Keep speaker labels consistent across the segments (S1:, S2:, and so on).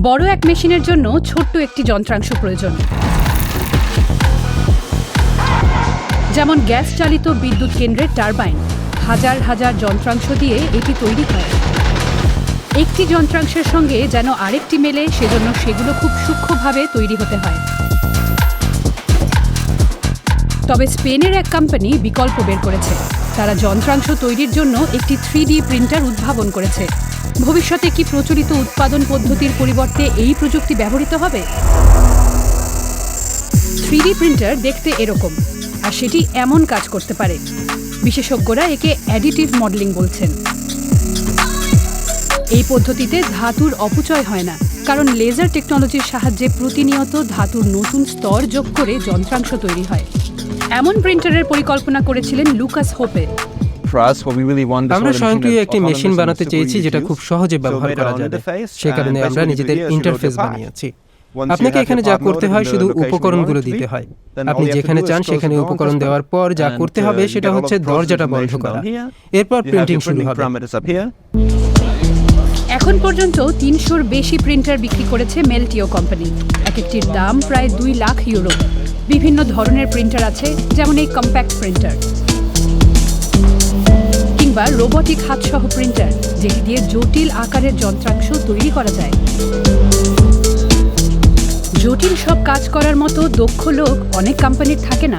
S1: বড় এক মেশিনের জন্য ছোট্ট একটি যন্ত্রাংশ প্রয়োজন। যেমন গ্যাস চালিত বিদ্যুৎ কেন্দ্রের টারবাইন, হাজার হাজার যন্ত্রাংশ দিয়ে এটি তৈরি হয়। একটি যন্ত্রাংশের সঙ্গে যেন আরেকটি মেলে, সেজন্য সেগুলো খুব সূক্ষ্মভাবে তৈরি হতে হয়। তবে স্পেনের এক কোম্পানি বিকল্প বের করেছে। তারা যন্ত্রাংশ তৈরির জন্য একটি থ্রি প্রিন্টার উদ্ভাবন করেছে। ভবিষ্যতে কি প্রচলিত উৎপাদন পদ্ধতির পরিবর্তে এই প্রযুক্তি ব্যবহৃত হবে? থ্রি প্রিন্টার দেখতে এরকম, আর সেটি এমন কাজ করতে পারে। বিশেষজ্ঞরা একে অ্যাডিটিভ মডেলিং বলছেন। এই পদ্ধতিতে ধাতুর অপচয় হয় না, কারণ লেজার টেকনোলজির সাহায্যে প্রতিনিয়ত ধাতুর নতুন স্তর যোগ করে যন্ত্রাংশ তৈরি হয়। এমন প্রিন্টারের পরিকল্পনা করেছিলেন লুকাস হোপে।
S2: আমরা স্বয়ংক্রিয় একটি মেশিন বানাতে চেয়েছি যেটা খুব সহজে ব্যবহার করা যাবে। সে কারণে আমরা নিজেদের ইন্টারফেস বানিয়েছি আপনাকে এখানে যা করতে হয় শুধু উপকরণগুলো দিতে হয়। আপনি যেখানে চান সেখানে উপকরণ দেওয়ার পর যা করতে হবে সেটা হচ্ছে দরজাটা বন্ধ করা। এরপর প্রিন্টিং শুরু হবে।
S1: এখন পর্যন্ত তিনশোর বেশি প্রিন্টার বিক্রি করেছে মেলটিও কোম্পানি এক একটির দাম প্রায় দুই লাখ ইউরো বিভিন্ন ধরনের প্রিন্টার আছে যেমন এই কম্প্যাক্ট প্রিন্টার কিংবা রোবটিক হাতসহ প্রিন্টার যেটি দিয়ে জটিল আকারের যন্ত্রাংশ তৈরি করা যায়। জটিল সব কাজ করার মতো দক্ষ লোক অনেক কোম্পানির থাকে না।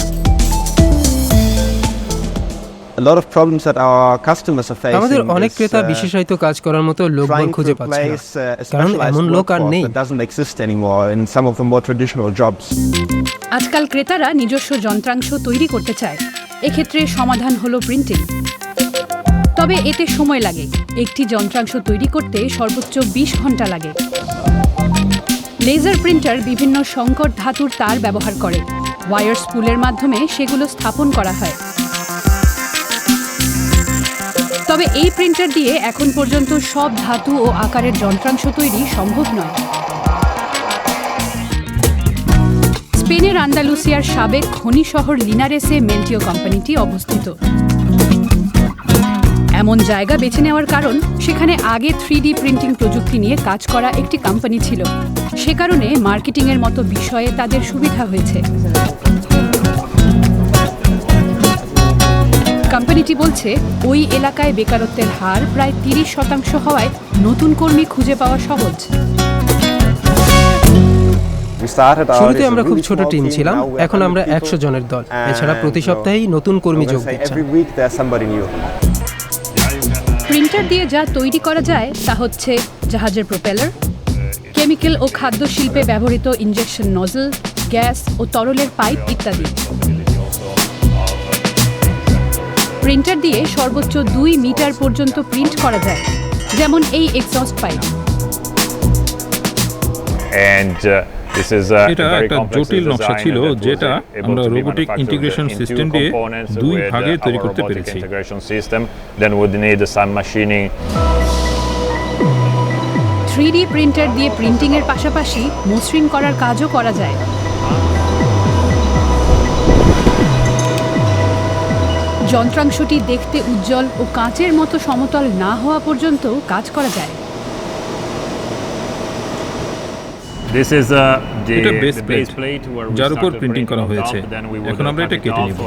S2: আমাদের অনেক ক্রেতা বিশেষায়িত কাজ করার মতো লোকবল খুঁজে পাচ্ছে না। কারণ এমন লোক আর নেই।
S1: আজকাল ক্রেতারা নিজস্ব যন্ত্রাংশ তৈরি করতে চায়। এক্ষেত্রে সমাধান হলো প্রিন্টিং তবে এতে সময় লাগে। একটি যন্ত্রাংশ তৈরি করতে সর্বোচ্চ বিশ ঘণ্টা লাগে। লেজার প্রিন্টার বিভিন্ন সংকট ধাতুর তার ব্যবহার করে। ওয়ায়ার স্পুলের মাধ্যমে সেগুলো স্থাপন করা হয়। তবে এই প্রিন্টার দিয়ে এখন পর্যন্ত সব ধাতু ও আকারের যন্ত্রাংশ তৈরি সম্ভব নয়। স্পেনের আন্দালুসিয়ার সাবেক খনি শহর লিনারেসে মেলটিও কোম্পানিটি অবস্থিত। এমন জায়গা বেছে নেওয়ার কারণ সেখানে আগে থ্রি প্রিন্টিং প্রযুক্তি নিয়ে কাজ করা একটি কোম্পানি ছিল। সে কারণে মার্কেটিংয়ের মতো বিষয়ে তাদের সুবিধা হয়েছে। কোম্পানিটি বলছে ওই এলাকায় বেকারত্বের হার প্রায় তিরিশ শতাংশ হওয়ায় নতুন কর্মী খুঁজে পাওয়া সহজ।
S2: শুরুতে আমরা খুব ছোট টিম ছিলাম এখন আমরা একশো জনের দল। এছাড়া প্রতি সপ্তাহেই নতুন কর্মী যোগ দিচ্ছেন।
S1: প্রিন্টার দিয়ে যা তৈরি করা যায় তা হচ্ছে জাহাজের প্রোপেলার কেমিক্যাল ও খাদ্য শিল্পে ব্যবহৃত ইঞ্জেকশন নজল গ্যাস ও তরলের পাইপ ইত্যাদি। প্রিন্টার দিয়ে সর্বোচ্চ দুই মিটার পর্যন্ত প্রিন্ট করা যায় যেমন এই এক্সস্ট পাইপ।
S3: Uh,
S4: এটা একটা জটিল নকশা ছিল যেটা আমরা রোবোটিক ইন্টিগ্রেশন সিস্টেম দিয়ে দুই
S3: uh,
S4: ভাগে তৈরি করতে পেরেছি।
S3: integration system. Then would need some machining.
S1: Three printer দিয়ে প্রিন্টিংয়ের পাশাপাশি মসৃণ করার কাজও করা যায়। যন্ত্রাংশটি দেখতে উজ্জ্বল ও কাঁচের মতো সমতল না হওয়া পর্যন্ত কাজ করা যায়।
S4: এটা plate,
S3: base plate where
S4: যার উপর
S3: print
S4: করা হয়েছে। এখন আমরা এটা কেটে নিব।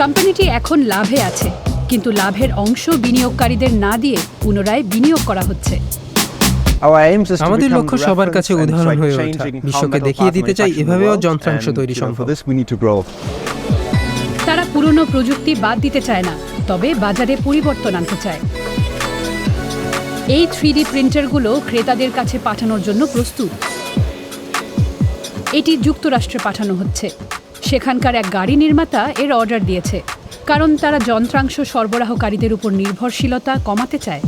S1: কোম্পানিটি এখন লাভে আছে কিন্তু লাভের অংশ বিনিয়োগকারীদের না দিয়ে পুনরায় বিনিয়োগ করা হচ্ছে।
S2: আমাদের লক্ষ্য সবার কাছে উদাহরণ হয়ে ওঠা। বিশ্বকে দেখিয়ে দিতে চাই এভাবেও যন্ত্রাংশ তৈরি সম্ভব।
S1: তারা পুরনো প্রযুক্তি বাদ দিতে চায় না তবে বাজারে পরিবর্তন আনতে চায়। এই থ্রি প্রিন্টারগুলো ক্রেতাদের কাছে পাঠানোর জন্য প্রস্তুত। এটি যুক্তরাষ্ট্রে পাঠানো হচ্ছে। সেখানকার এক গাড়ি নির্মাতা এর অর্ডার দিয়েছে, কারণ তারা যন্ত্রাংশ সরবরাহকারীদের উপর নির্ভরশীলতা কমাতে চায়।